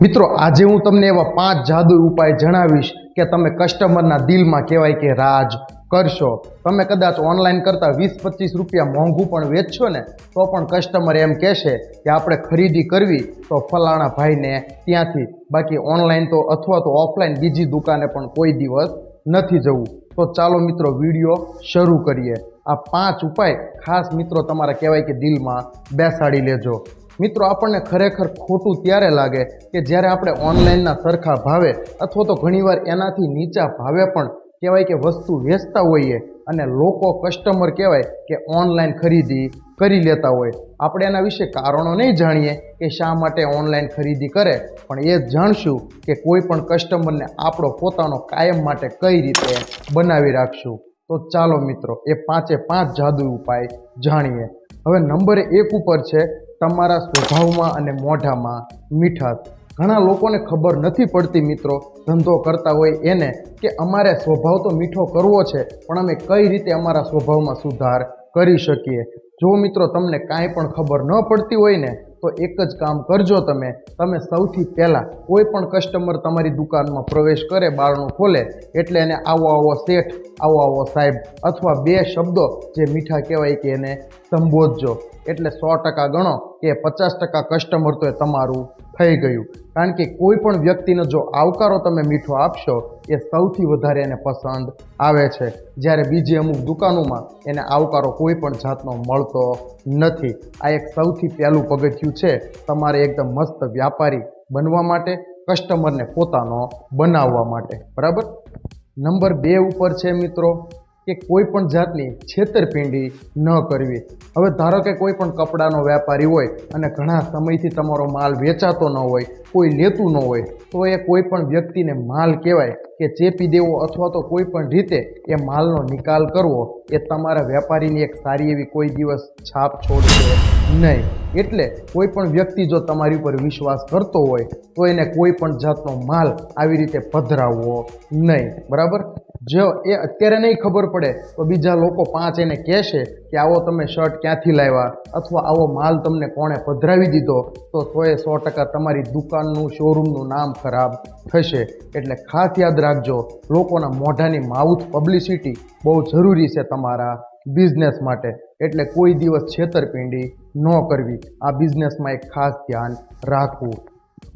મિત્રો, આજે હું તમને એવા પાંચ જાદુ ઉપાય જણાવીશ કે તમે કસ્ટમરના દિલમાં કહેવાય કે રાજ કરશો. તમે કદાચ ઓનલાઈન કરતાં વીસ પચીસ રૂપિયા મોંઘું પણ વેચશો ને, તો પણ કસ્ટમર એમ કહેશે કે આપણે ખરીદી કરવી, તો ફલાણા ભાઈને ત્યાંથી. બાકી ઓનલાઈન તો અથવા તો ઓફલાઈન બીજી દુકાને પણ કોઈ દિવસ નથી જવું. તો ચાલો મિત્રો, વીડિયો શરૂ કરીએ. આ પાંચ ઉપાય ખાસ મિત્રો તમારા કહેવાય કે દિલમાં બેસાડી લેજો. મિત્રો, આપણને ખરેખર ખોટું ત્યારે લાગે કે જ્યારે આપણે ઓનલાઈનના સરખા ભાવે અથવા તો ઘણીવાર એનાથી નીચા ભાવે પણ કહેવાય કે વસ્તુ વેચતા હોઈએ અને લોકો કસ્ટમર કહેવાય કે ઓનલાઈન ખરીદી કરી લેતા હોય. આપણે એના વિશે કારણો નહીં જાણીએ કે શા માટે ઓનલાઈન ખરીદી કરે, પણ એ જાણશું કે કોઈ પણ કસ્ટમરને આપણો પોતાનો કાયમ માટે કઈ રીતે બનાવી રાખશું. તો ચાલો મિત્રો, એ પાંચે પાંચ જાદુ ઉપાય જાણીએ. હવે નંબર એક ઉપર છે તમારા સ્વભાવમાં અને મોઢામાં મીઠાશ. ઘણા લોકોને ખબર નથી પડતી મિત્રો, ધંધો કરતા હોય એને, કે અમારે સ્વભાવ તો મીઠો કરવો છે, પણ અમે કઈ રીતે અમારા સ્વભાવમાં સુધાર કરી શકીએ? જો મિત્રો તમને કાંઈ પણ ખબર ન પડતી હોય ને, તો એક જ કામ કરજો તમે. તમે સૌથી પહેલાં કોઈ પણ કસ્ટમર તમારી દુકાનમાં પ્રવેશ કરે, બારણું ખોલે, એટલે એને આવો આવો શેઠ, આવો આવો સાહેબ, અથવા બે શબ્દો જે મીઠા કહેવાય કે એને સંબોધજો. એટલે સો ટકા ગણો કે પચાસ ટકા કસ્ટમર તો એ તમારું થઈ ગયું. કારણ કે કોઈ પણ વ્યક્તિનો જો આવકારો તમે મીઠો આપશો, એ સૌથી વધારે એને પસંદ આવે છે. જ્યારે બીજી અમુક દુકાનોમાં એને આવકારો કોઈ પણ જાતનો મળતો નથી. આ એક સૌથી પહેલું પગથિયું છે તમારે એકદમ મસ્ત વ્યાપારી બનવા માટે કસ્ટમરને પોતાનો બનાવવા માટે. બરાબર? નંબર બે ઉપર છે મિત્રો કે કોઈ પણ જાતની છેતરપિંડી ન કરવી. હવે ધારો કે કોઈ પણ કપડાનો વેપારી હોય અને ઘણા સમયથી તમારો માલ વેચાતો ન હોય, કોઈ લેતું ન હોય, તો એ કોઈ પણ વ્યક્તિને માલ કહેવાય કે ચેપી દેવો અથવા તો કોઈ પણ રીતે એ માલનો નિકાલ કરવો, એ તમારા વેપારીની એક સારી એવી કોઈ દિવસ છાપ છોડશે નહીં. એટલે કોઈ પણ વ્યક્તિ જો તમારી ઉપર વિશ્વાસ કરતો હોય, તો એને કોઈ પણ જાતનો માલ આવી રીતે પધરાવવો નહીં. બરાબર? જો એ અત્યારે નહીં ખબર પડે, તો બીજા લોકો પાંચ એને કહેશે કે આવો તમે શર્ટ ક્યાંથી લાવ્યા? અથવા આવો માલ તમને કોણે પધરાવી દીધો? તો સોએ સો ટકા તમારી દુકાનનું શોરૂમનું નામ ખરાબ થશે. એટલે ખાસ યાદ રાખજો, લોકોના મોઢાની માઉથ પબ્લિસિટી બહુ જરૂરી છે તમારા બિઝનેસ માટે. એટલે કોઈ દિવસ છેતરપિંડી ન કરવી. આ બિઝનેસમાં એક ખાસ ધ્યાન રાખવું.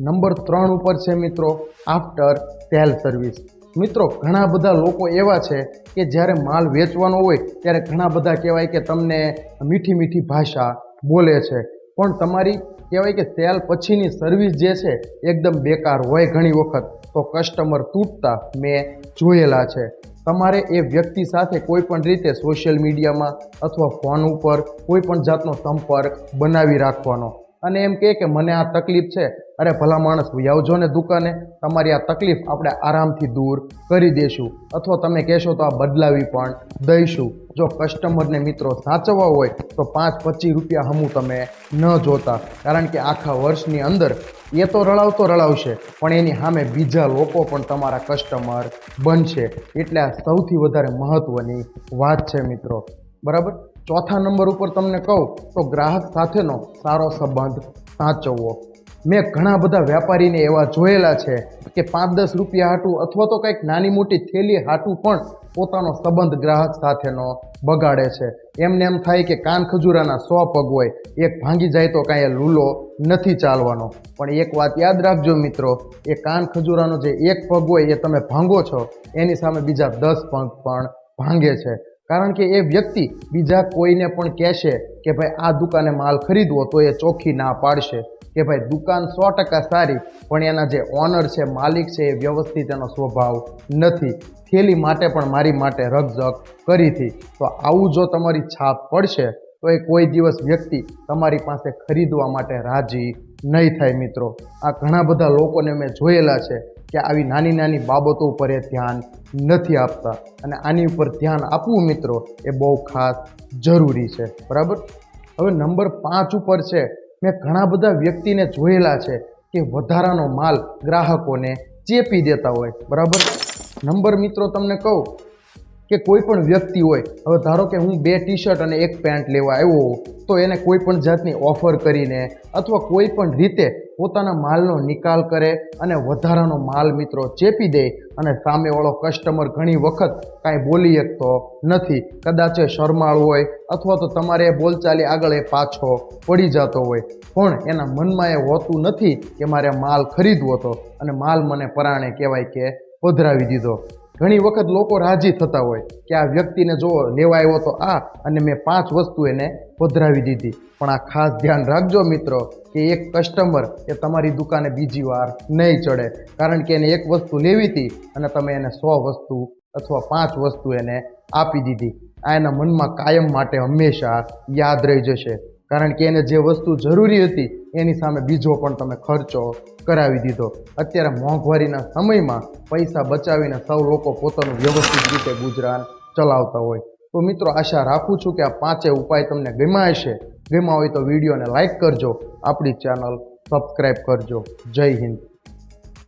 નંબર ત્રણ ઉપર છે મિત્રો આફ્ટર સેલ સર્વિસ મિત્રો, ઘણા બધા લોકો એવા છે કે જ્યારે માલ વેચવાનો હોય, ત્યારે ઘણા બધા કહેવાય કે તમને મીઠી મીઠી ભાષા બોલે છે. પણ તમારી કહેવાય કે સેલ પછીની સર્વિસ જે છે, એકદમ બેકાર હોય ઘણી વખત, તો કસ્ટમર તૂટતા મેં જોયેલા છે. તમારે એ વ્યક્તિ સાથે કોઈ પણ રીતે સોશિયલ મીડિયામાં અથવા ફોન ઉપર કોઈ પણ જાતનો સંપર્ક બનાવી રાખવાનો. અને એમ કહે કે મને આ તકલીફ છે. અરે ભલા માણસ આવજો ને દુકાને. તમારી આ તકલીફ આપણે આરામથી દૂર કરી દઈશું અથવા તમે કહેશો તો આ બદલાવી પણ દઈશું. જો કસ્ટમરને મિત્રો સાચવવા હોય, તો પાંચ પચીસ રૂપિયા હમું તમે ન જોતા. કારણ કે આખા વર્ષની અંદર એ તો રળાવતો રળાવશે પણ એની સામે બીજા લોકો પણ તમારા કસ્ટમર બનશે. એટલે આ સૌથી વધારે મહત્ત્વની વાત છે મિત્રો. બરાબર? ચોથા નંબર ઉપર તમને કહું તો ગ્રાહક સાથેનો સારો સંબંધ સાચવવો. મેં ઘણા બધા વેપારીને એવા જોયેલા છે કે પાંચ દસ રૂપિયા હાટું અથવા તો કંઈક નાની મોટી થેલી હાટું પણ પોતાનો સંબંધ ગ્રાહક સાથેનો બગાડે છે. એમને એમ થાય કે કાન ખજૂરાના સો પગ હોય, એક ભાંગી જાય તો કાંઈ લૂલો નથી ચાલવાનો. પણ એક વાત યાદ રાખજો મિત્રો, એ કાન ખજૂરાનો જે એક પગ હોય એ તમે ભાંગો છો, એની સામે બીજા દસ પગ પણ ભાંગે છે. કારણ કે એ વ્યક્તિ બીજા કોઈને પણ કહેશે કે ભાઈ આ દુકાને માલ ખરીદવો તો એ ચોખ્ખી ના પાડશે. કે ભાઈ દુકાન સો ટકા સારી, પણ એના જે ઓનર છે, માલિક છે, એ વ્યવસ્થિત એનો સ્વભાવ નથી. થેલી માટે પણ મારી માટે રકઝક કરી હતી. તો આવું જો તમારી છાપ પડશે, તો એ કોઈ દિવસ વ્યક્તિ તમારી પાસે ખરીદવા માટે રાજી નહીં થાય મિત્રો. આ ઘણા બધા લોકોને મેં જોયેલા છે. કે આવી નાની નાની બાબતો ઉપર એ ધ્યાન નથી આપતા. અને આની ઉપર ધ્યાન આપવું મિત્રો એ બહુ ખાસ જરૂરી છે. બરાબર? હવે નંબર પાંચ ઉપર છે, મેં ઘણા બધા વ્યક્તિને જોયેલા છે કે વધારાનો માલ ગ્રાહકોને ચેપી દેતા હોય. બરાબર? નંબર મિત્રો તમને કહું કે કોઈ પણ વ્યક્તિ હોય, હવે ધારો કે હું બે ટી શર્ટ અને એક પેન્ટ લેવા આવ્યો તો એને કોઈ પણ જાતની ઓફર કરીને અથવા કોઈ પણ રીતે પોતાના માલનો નિકાલ કરે અને વધારાનો માલ મિત્રો ચેપી દે અને સામેવાળો કસ્ટમર ઘણી વખત કાંઈ બોલી શકતો નથી. કદાચ એ શરમાળ હોય અથવા તો તમારે એ બોલચાલી આગળ એ પાછો પડી જતો હોય. પણ એના મનમાં એ હોતું નથી કે મારે માલ ખરીદવો હતો અને માલ મને પરાણે કહેવાય કે પધરાવી દીધો. ઘણી વખત લોકો રાજી થતા હોય કે આ વ્યક્તિને જો લેવા આવ્યો તો આ અને મેં પાંચ વસ્તુ એને પધરાવી દીધી. પણ આ ખાસ ધ્યાન રાખજો મિત્રો કે એક કસ્ટમર એ તમારી દુકાને બીજી વાર નહીં ચડે. કારણ કે એને એક વસ્તુ લેવી હતી અને તમે એને સો વસ્તુ અથવા પાંચ વસ્તુ એને આપી દીધી. આ એના મનમાં કાયમ માટે હંમેશા યાદ રહી જશે. કારણ કે એને જે વસ્તુ જરૂરી હતી, એની સામે બીજો પણ તમે ખર્ચો કરાવી દીધો. અત્યારે મોંઘવારીના સમયમાં પૈસા બચાવીને સૌ લોકો પોતાનું વ્યવસ્થિત રીતે ગુજરાન ચલાવતા હોય. તો મિત્રો, આશા રાખું છું કે આ પાંચેય ઉપાય તમને ગમ્યા હશે. ગમ્યા હોય તો વિડીયોને લાઇક કરજો, આપણી ચેનલ સબસ્ક્રાઈબ કરજો. જય હિન્દ.